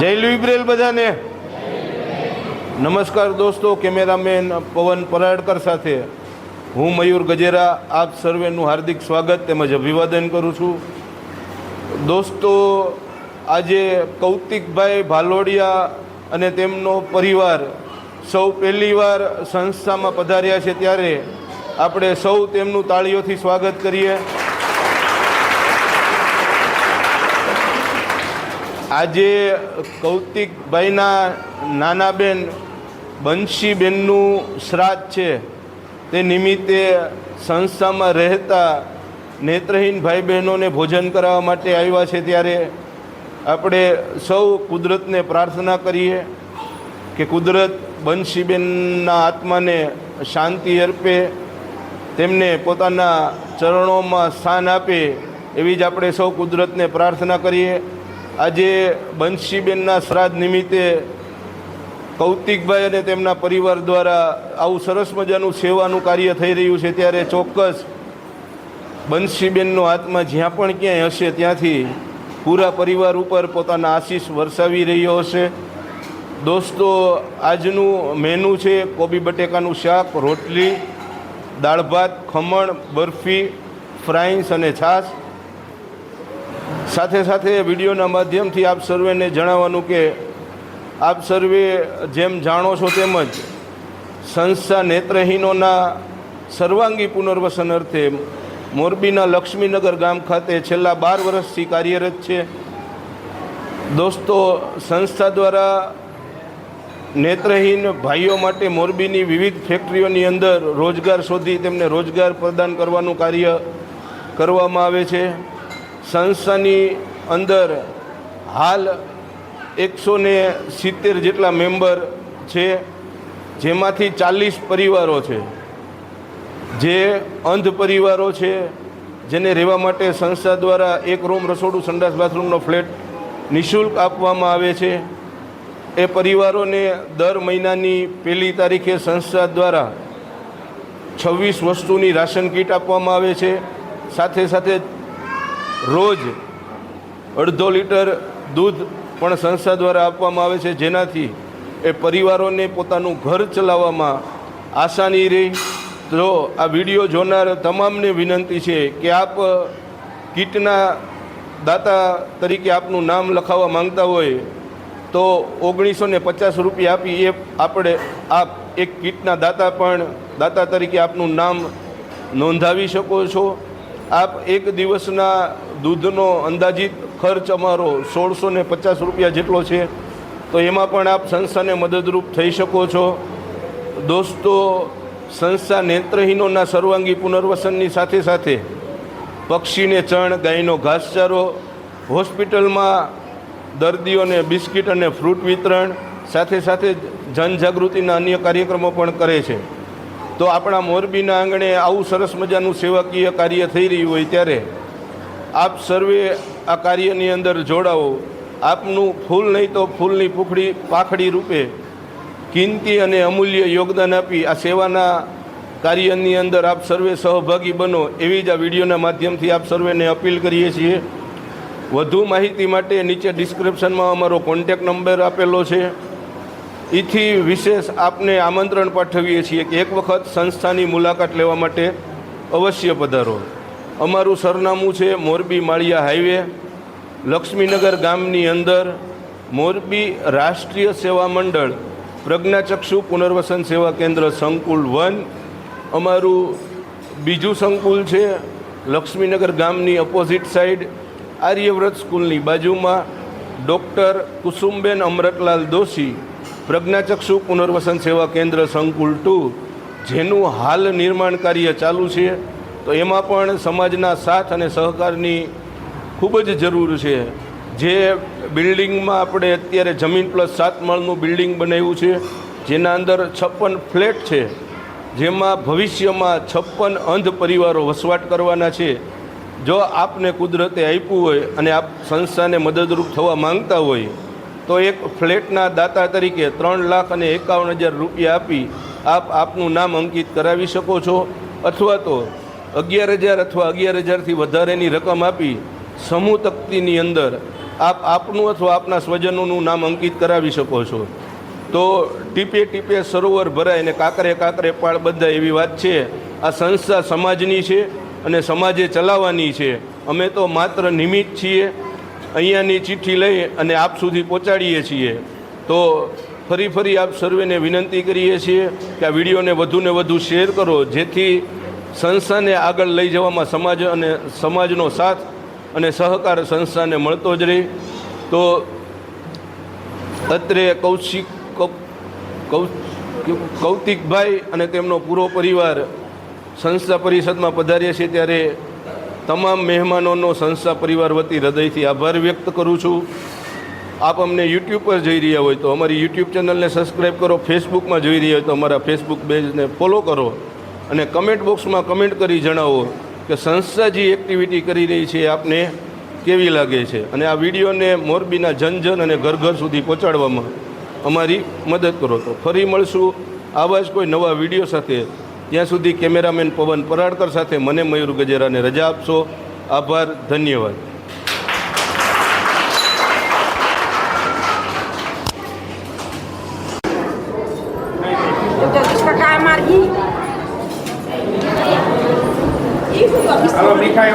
જય લુઈબ્રેલ બધાને. નમસ્કાર દોસ્તો, કેમેરામેન પવન પરાડકર સાથે. હું મયુર ગજેરા, આપ સર્વેનું હાર્દિક સ્વાગત તેમજ અભિવાદન કરું છું. દોસ્તો, આજે કૌતિકભાઈ ભાલોડિયા અને તેમનો પરિવાર સૌ પહેલીવાર સંસ્થામાં પધાર્યા છે ત્યારે આપણે સૌ તેમનું તાળીઓથી સ્વાગત કરીએ. આજે કૌતિકભાઈના નાના બેન બંશીબેનનું શ્રાદ્ધ છે. તે નિમિત્તે સંસ્થામાં રહેતા નેત્રહીન ભાઈ બહેનોને ભોજન કરાવવા માટે આવ્યા છે ત્યારે આપણે સૌ કુદરતને પ્રાર્થના કરીએ કે કુદરત બંશીબેનના આત્માને શાંતિ અર્પે, તેમને પોતાના ચરણોમાં સ્થાન આપે એવી જ આપણે સૌ કુદરતને પ્રાર્થના કરીએ. આજે બંશીબેનના શ્રાદ્ધ નિમિત્તે કૌતિકભાઈ અને તેમના પરિવાર દ્વારા આવું સરસ મજાનું સેવાનું કાર્ય થઈ રહ્યું છે, ત્યારે ચોક્કસ બંશીબેનનો આત્મા જ્યાં પણ ક્યાંય હશે ત્યાંથી પૂરા પરિવાર ઉપર પોતાના આશીષ વરસાવી રહ્યો હશે. દોસ્તો, આજનું મેનુ છે કોબી બટેકાનું શાક, રોટલી, દાળ ભાત, ખમણ, બરફી ફ્રાઈન્સ અને છાશ. સાથે સાથે વિડીયોના માધ્યમથી આપ સર્વેને જણાવવાનું કે આપ સર્વે જેમ જાણો છો તેમજ સંસ્થા નેત્રહીનોના સર્વાંગી પુનર્વસન અર્થે મોરબીના લક્ષ્મીનગર ગામ ખાતે છેલ્લા બાર વર્ષથી કાર્યરત છે. દોસ્તો, સંસ્થા દ્વારા નેત્રહીન ભાઈઓ માટે મોરબીની વિવિધ ફેક્ટરીઓની અંદર રોજગાર શોધી તેમને રોજગાર પ્રદાન કરવાનું કાર્ય કરવામાં આવે છે. સંસ્થાની અંદર હાલ એકસો ને સિત્તેર જેટલા મેમ્બર છે, જેમાંથી ચાલીસ પરિવારો છે. જે અંધ પરિવારો છે, જેને રહેવા માટે સંસ્થા દ્વારા એક રૂમ રસોડું સંડાસ બાથરૂમનો ફ્લેટ નિઃશુલ્ક આપવામાં આવે છે. એ પરિવારોને દર મહિનાની પહેલી તારીખે સંસ્થા દ્વારા છવ્વીસ વસ્તુની રાશન કીટ આપવામાં આવે છે. સાથે સાથે રોજ અડધો લીટર દૂધ પણ સંસ્થા દ્વારા આપવામાં આવે છે. જેનાથી એ પરિવારોને પોતાનું ઘર ચલાવવામાં આસાની રહી. તો આ વીડિયો જોનાર તમામને વિનંતી છે કે આપ કીટના દાતા તરીકે આપનું નામ લખાવવા માંગતા હોય તો ઓગણીસો ને પચાસ રૂપિયા આપી એ આપણે આપ એક કીટના દાતા પણ દાતા તરીકે આપનું નામ નોંધાવી શકો છો. આપ એક દિવસના દૂધનો અંદાજિત ખર્ચ અમારો સોળસો ને પચાસ રૂપિયા જેટલો છે. તો એમાં પણ આપ સંસ્થાને મદદરૂપ થઈ શકો છો. દોસ્તો, સંસ્થા નેત્રહીનોના સર્વાંગી પુનર્વસનની સાથે સાથે પક્ષીને ચણ, ગાયનો ઘાસચારો, હોસ્પિટલમાં દર્દીઓને બિસ્કિટ અને ફ્રૂટ વિતરણ સાથે સાથે જનજાગૃતિના અન્ય કાર્યક્રમો પણ કરે છે. તો આપણા મોરબીના આંગણે આવું સરસ મજાનું સેવાકીય કાર્ય થઈ રહ્યું હોય ત્યારે આપ સર્વે આ કાર્યની અંદર જોડાવો આપનું ફૂલ નહીં તો ફૂલની પૂખડી પાખડી રૂપે કિંમતી અને અમૂલ્ય યોગદાન આપી આ સેવાના કાર્યની અંદર આપ સર્વે સહભાગી બનો એવી જ આ વિડીયોના માધ્યમથી આપ સર્વેને અપીલ કરીએ છીએ. વધુ માહિતી માટે નીચે ડિસ્ક્રિપ્શનમાં અમારો કોન્ટેક નંબર આપેલો છે. એથી વિશેષ આપને આમંત્રણ પાઠવીએ છીએ કે એક વખત સંસ્થાની મુલાકાત લેવા માટે અવશ્ય પધારો. અમારું સરનામું છે મોરબી માળિયા હાઈવે, લક્ષ્મીનગર ગામની અંદર મોરબી રાષ્ટ્રીય સેવા મંડળ, પ્રજ્ઞાચક્ષુ પુનર્વસન સેવા કેન્દ્ર સંકુલ વન, અમારું બીજું સંકુલ છે લક્ષ્મીનગર ગામની અપોઝિટ સાઈડ આર્યવ્રત સ્કૂલની બાજુમાં ડૉક્ટર કુસુમબેન અમરતલાલ દોશી પ્રજ્ઞાચક્ષુ પુનર્વસન સેવા કેન્દ્ર સંકુલ ટુ, જેનું હાલ નિર્માણ કાર્ય ચાલુ છે, તો એમાં પણ સમાજના સાથ અને સહકારની ખૂબ જ જરૂર છે. જે બિલ્ડિંગમાં આપણે અત્યારે જમીન પ્લસ સાત માળનું બિલ્ડિંગ બનાવ્યું છે, જેના અંદર છપ્પન ફ્લેટ છે, જેમાં ભવિષ્યમાં છપ્પન અંધ પરિવારો વસવાટ કરવાના છે. જો આપને કુદરતે આપ્યું હોય અને આપ સંસ્થાને મદદરૂપ થવા માંગતા હોય તો એક ફ્લેટના દાતા તરીકે ત્રણ લાખ અને એકાવન હજાર રૂપિયા આપી આપ આપનું નામ અંકિત કરાવી શકો છો અથવા તો અગિયાર હજાર અથવા અગિયાર હજારથી વધારેની રકમ આપી સમૂહ તકતીની અંદર આપ આપનું અથવા આપના સ્વજનોનું નામ અંકિત કરાવી શકો છો. તો ટીપે ટીપે સરોવર ભરાય અને કાંકરે કાંકરે પાળ બંધાય એવી વાત છે. આ સંસ્થા સમાજની છે અને સમાજે ચલાવવાની છે. અમે તો માત્ર નિમિત્ત છીએ અહીંયાની ચિઠ્ઠી લઈ અને આપ સુધી પહોંચાડીએ છીએ. તો ફરી ફરી આપ સર્વેને વિનંતી કરીએ છીએ કે આ વિડીયોને વધુને વધુ શેર કરો, જેથી સંસ્થાને આગળ લઈ જવામાં સમાજ અને સમાજનો સાથ અને સહકાર સંસ્થાને મળતો જ રહે. તો અત્રે કૌશિક કૌતિકભાઈ અને તેમનો પૂરો પરિવાર સંસ્થા પરિષદમાં પધાર્યા છે ત્યારે તમામ મહેમાનોનો સંસ્થા પરિવાર વતી હૃદયથી આભાર વ્યક્ત કરું છું. આપ અમને યુટ્યુબ પર જોઈ રહ્યા હોય તો અમારી યુટ્યુબ ચેનલને સબસ્ક્રાઈબ કરો ફેસબુકમાં જોઈ રહ્યા હોય તો અમારા ફેસબુક પેજને ફોલો કરો અને કમેન્ટ બોક્સમાં કમેન્ટ કરી જણાવો કે સંસ્થા જે એક્ટિવિટી કરી રહી છે આપને કેવી લાગે છે? અને આ વિડીયોને મોરબીના જન જન અને ઘર ઘર સુધી પહોંચાડવામાં અમારી મદદ કરો. તો ફરી મળશું આવા જ કોઈ નવા વીડિયો સાથે. ત્યાં સુધી કેમેરામેન પવન પરાડકર સાથે મને મયુર ગજેરાને રજા આપશો. આભાર ધન્યવાદ. Alô, Micael,